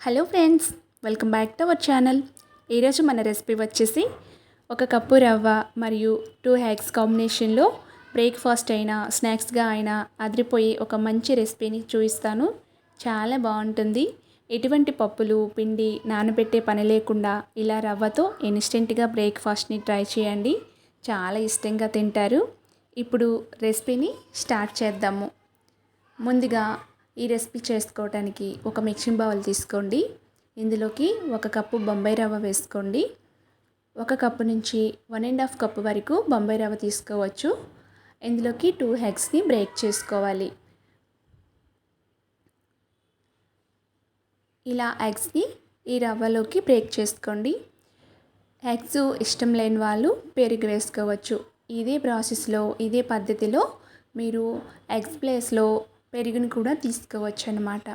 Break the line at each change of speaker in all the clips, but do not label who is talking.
Hello friends welcome back to our channel. ఈరోజు మన recipe వచ్చేసి ఒక కప్పు రవ్వ మరియు టూ హ్యాగ్స్ కాంబినేషన్లో బ్రేక్ఫాస్ట్ అయినా స్నాక్స్గా అయినా అదిరిపోయి ఒక మంచి రెసిపీని చూపిస్తాను. చాలా బాగుంటుంది. ఎటువంటి పప్పులు పిండి నానబెట్టే పని లేకుండా ఇలా రవ్వతో ఇన్స్టెంట్గా బ్రేక్ఫాస్ట్ని ట్రై చేయండి. చాలా ఇష్టంగా తింటారు. ఇప్పుడు రెసిపీని స్టార్ట్ చేద్దాము. ముందుగా ఈ రెసిపీ చేసుకోవడానికి ఒక మిక్సింగ్ బౌల్ తీసుకోండి. ఇందులోకి ఒక కప్పు బొంబాయి రవ్వ వేసుకోండి. ఒక కప్పు నుంచి వన్ అండ్ హాఫ్ కప్పు వరకు బొంబాయి రవ్వ తీసుకోవచ్చు. ఇందులోకి టూ హెగ్స్ని బ్రేక్ చేసుకోవాలి. ఇలా ఎగ్స్ని ఈ రవ్వలోకి బ్రేక్ చేసుకోండి. ఎగ్స్ ఇష్టం లేని వాళ్ళు పెరుగు వేసుకోవచ్చు. ఇదే ప్రాసెస్లో ఇదే పద్ధతిలో మీరు ఎగ్స్ ప్లేస్లో పెరుగుని కూడా తీసుకోవచ్చు అనమాట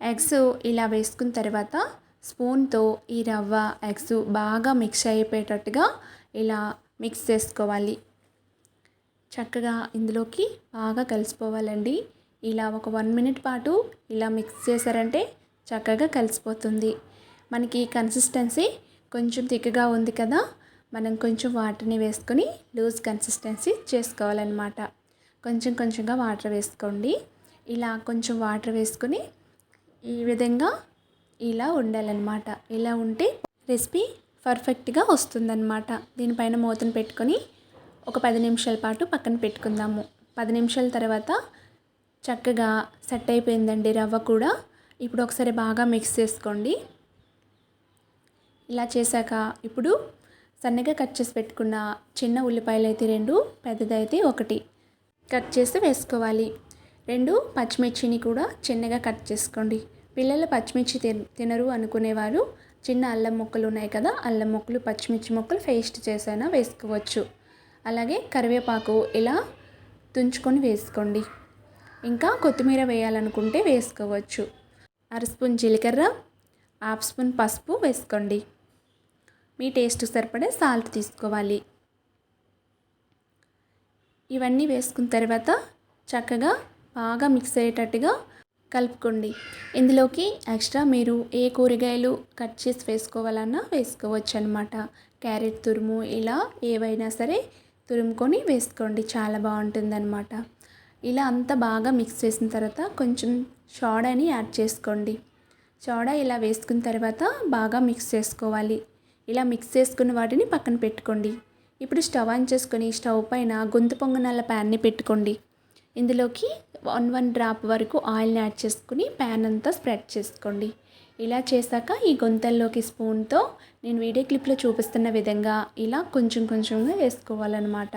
ఎగ్స్ ఇలా వేసుకున్న తర్వాత స్పూన్తో ఈ రవ్వ ఎగ్స్ బాగా మిక్స్ అయిపోయేటట్టుగా ఇలా మిక్స్ చేసుకోవాలి. చక్కగా ఇందులోకి బాగా కలిసిపోవాలండి. ఇలా ఒక వన్ మినిట్ పాటు ఇలా మిక్స్ చేశారంటే చక్కగా కలిసిపోతుంది. మనకి కన్సిస్టెన్సీ కొంచెం థిక్గా ఉంది కదా మనం కొంచెం వాటర్ని వేసుకొని లూజ్ కన్సిస్టెన్సీ చేసుకోవాలన్నమాట. కొంచెం కొంచెంగా వాటర్ వేసుకోండి. ఇలా కొంచెం వాటర్ వేసుకొని ఈ విధంగా ఇలా ఉండాలన్నమాట. ఇలా ఉంటే రెసిపీ పర్ఫెక్ట్గా వస్తుందన్నమాట. దీనిపైన మూతను పెట్టుకొని ఒక పది నిమిషాల పాటు పక్కన పెట్టుకుందాము. పది నిమిషాల తర్వాత చక్కగా సెట్ అయిపోయిందండి రవ్వ కూడా. ఇప్పుడు ఒకసారి బాగా మిక్స్ చేసుకోండి. ఇలా చేశాక ఇప్పుడు సన్నగా కట్ చేసి పెట్టుకున్న చిన్న ఉల్లిపాయలు అయితే రెండు పెద్దదైతే ఒకటి. కట్ చేసి వేసుకోవాలి. రెండు పచ్చిమిర్చిని కూడా చిన్నగా కట్ చేసుకోండి. పిల్లలు పచ్చిమిర్చి తినరు అనుకునేవారు. చిన్న అల్లం ముక్కలు ఉన్నాయి కదా అల్లం ముక్కలు పచ్చిమిర్చి ముక్కలు పేస్ట్ చేసైనా వేసుకోవచ్చు. అలాగే కరివేపాకు ఇలా తుంచుకొని వేసుకోండి. ఇంకా కొత్తిమీర వేయాలనుకుంటే వేసుకోవచ్చు. అర స్పూన్ జీలకర్ర హాఫ్ స్పూన్ పసుపు వేసుకోండి. మీ టేస్ట్ సరిపడే సాల్ట్ తీసుకోవాలి. ఇవన్నీ వేసుకున్న తర్వాత చక్కగా బాగా మిక్స్ అయ్యేటట్టుగా కలుపుకోండి. ఇందులోకి ఎక్స్ట్రా మీరు ఏ కూరగాయలు కట్ చేసి వేసుకోవాలన్నా వేసుకోవచ్చు అనమాట క్యారెట్ తురుము ఇలా ఏవైనా సరే తురుముకొని వేసుకోండి. చాలా బాగుంటుందన్నమాట. ఇలా అంతా బాగా మిక్స్ చేసిన తర్వాత కొంచెం సోడాని యాడ్ చేసుకోండి. సోడా ఇలా వేసుకున్న తర్వాత బాగా మిక్స్ చేసుకోవాలి. ఇలా మిక్స్ చేసుకున్న వాటిని పక్కన పెట్టుకోండి. ఇప్పుడు స్టవ్ ఆన్ చేసుకొని స్టవ్ పైన గొంతు పొంగనాల ప్యాన్ని పెట్టుకోండి. ఇందులోకి వన్ వన్ డ్రాప్ వరకు ఆయిల్ని యాడ్ చేసుకుని ప్యాన్ అంతా స్ప్రెడ్ చేసుకోండి. ఇలా చేశాక ఈ గొంతల్లోకి స్పూన్తో నేను వీడియో క్లిప్లో చూపిస్తున్న విధంగా ఇలా కొంచెం కొంచెంగా వేసుకోవాలన్నమాట.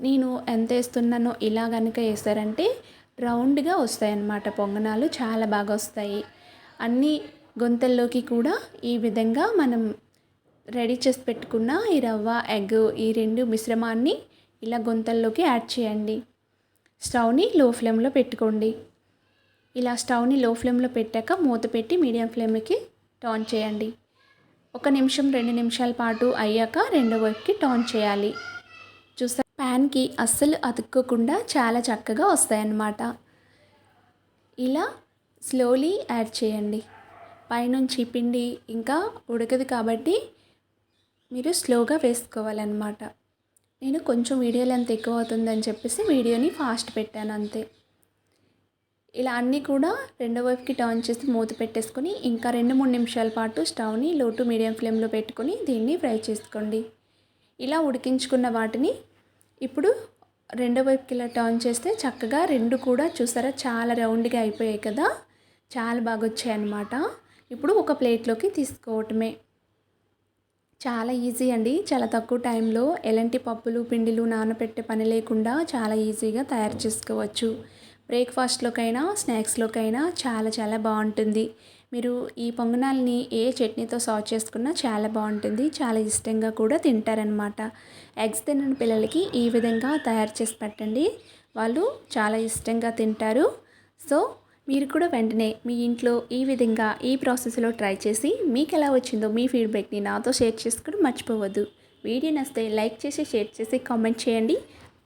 నేను ఎంత వేస్తున్నానో ఇలా కనుక వేసారంటే రౌండ్గా వస్తాయన్నమాట పొంగనాలు చాలా బాగా వస్తాయి. అన్ని గొంతల్లోకి కూడా ఈ విధంగా మనం రెడీ చేసి పెట్టుకున్న ఈ రవ్వ ఎగ్ ఈ రెండు మిశ్రమాన్ని ఇలా గొంతల్లోకి యాడ్ చేయండి. స్టవ్ని లో ఫ్లేమ్లో పెట్టుకోండి. ఇలా స్టవ్ని లో ఫ్లేమ్లో పెట్టాక మూత పెట్టి మీడియం ఫ్లేమ్కి టర్న్ చేయండి. ఒక నిమిషం రెండు నిమిషాల పాటు అయ్యాక రెండో వైపుకి టర్న్ చేయాలి. చూసా ప్యాన్కి అస్సలు అతుక్కోకుండా చాలా చక్కగా వస్తాయన్నమాట. ఇలా స్లోలీ యాడ్ చేయండి. పైనుంచి పిండి ఇంకా ఉడకదు కాబట్టి మీరు స్లోగా వేసుకోవాలన్నమాట. నేను కొంచెం వీడియో లెంత్ ఎక్కువ అవుతుందని చెప్పేసి వీడియోని ఫాస్ట్ పెట్టాను అంతే. ఇలా అన్నీ కూడా రెండో వైపుకి టర్న్ చేసి మూత పెట్టేసుకొని ఇంకా రెండు మూడు నిమిషాల పాటు స్టవ్ని లో టు మీడియం ఫ్లేమ్లో పెట్టుకొని దీన్ని ఫ్రై చేసుకోండి. ఇలా ఉడికించుకున్న వాటిని ఇప్పుడు రెండో వైపుకి ఇలా టర్న్ చేస్తే చక్కగా రెండు కూడా చూసారా చాలా రౌండ్గా అయిపోయాయి కదా చాలా బాగా వచ్చాయి అన్నమాట ఇప్పుడు ఒక ప్లేట్లోకి తీసుకోవటమే. చాలా ఈజీ అండి. చాలా తక్కువ టైంలో ఎలాంటి పప్పులు పిండిలు నానబెట్టే పని లేకుండా చాలా ఈజీగా తయారు చేసుకోవచ్చు. బ్రేక్ఫాస్ట్లోకైనా స్నాక్స్లోకైనా చాలా చాలా బాగుంటుంది. మీరు ఈ పొంగనాల్ని ఏ చట్నీతో సర్వ్ చేసుకున్నా చాలా బాగుంటుంది. చాలా ఇష్టంగా కూడా తింటారనమాట ఎగ్స్ తినని పిల్లలకి ఈ విధంగా తయారు చేసి పెట్టండి. వాళ్ళు చాలా ఇష్టంగా తింటారు. సో మీరు కూడా వెంటనే మీ ఇంట్లో ఈ విధంగా ఈ ప్రాసెస్లో ట్రై చేసి మీకు ఎలా వచ్చిందో మీ ఫీడ్బ్యాక్ని నాతో షేర్ చేసుకోవడం మర్చిపోవద్దు. వీడియో నస్తే లైక్ చేసి షేర్ చేసి కామెంట్ చేయండి.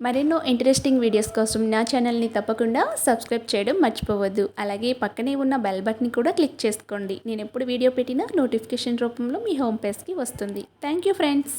మరెన్నో ఇంట్రెస్టింగ్ వీడియోస్ కోసం నా ఛానల్ని తప్పకుండా సబ్స్క్రైబ్ చేయడం మర్చిపోవద్దు. అలాగే పక్కనే ఉన్న బెల్ బటన్ కూడా క్లిక్ చేసుకోండి. నేను ఎప్పుడు వీడియో పెట్టినా నోటిఫికేషన్ రూపంలో మీ హోమ్ పేజ్కి వస్తుంది. Thank you friends!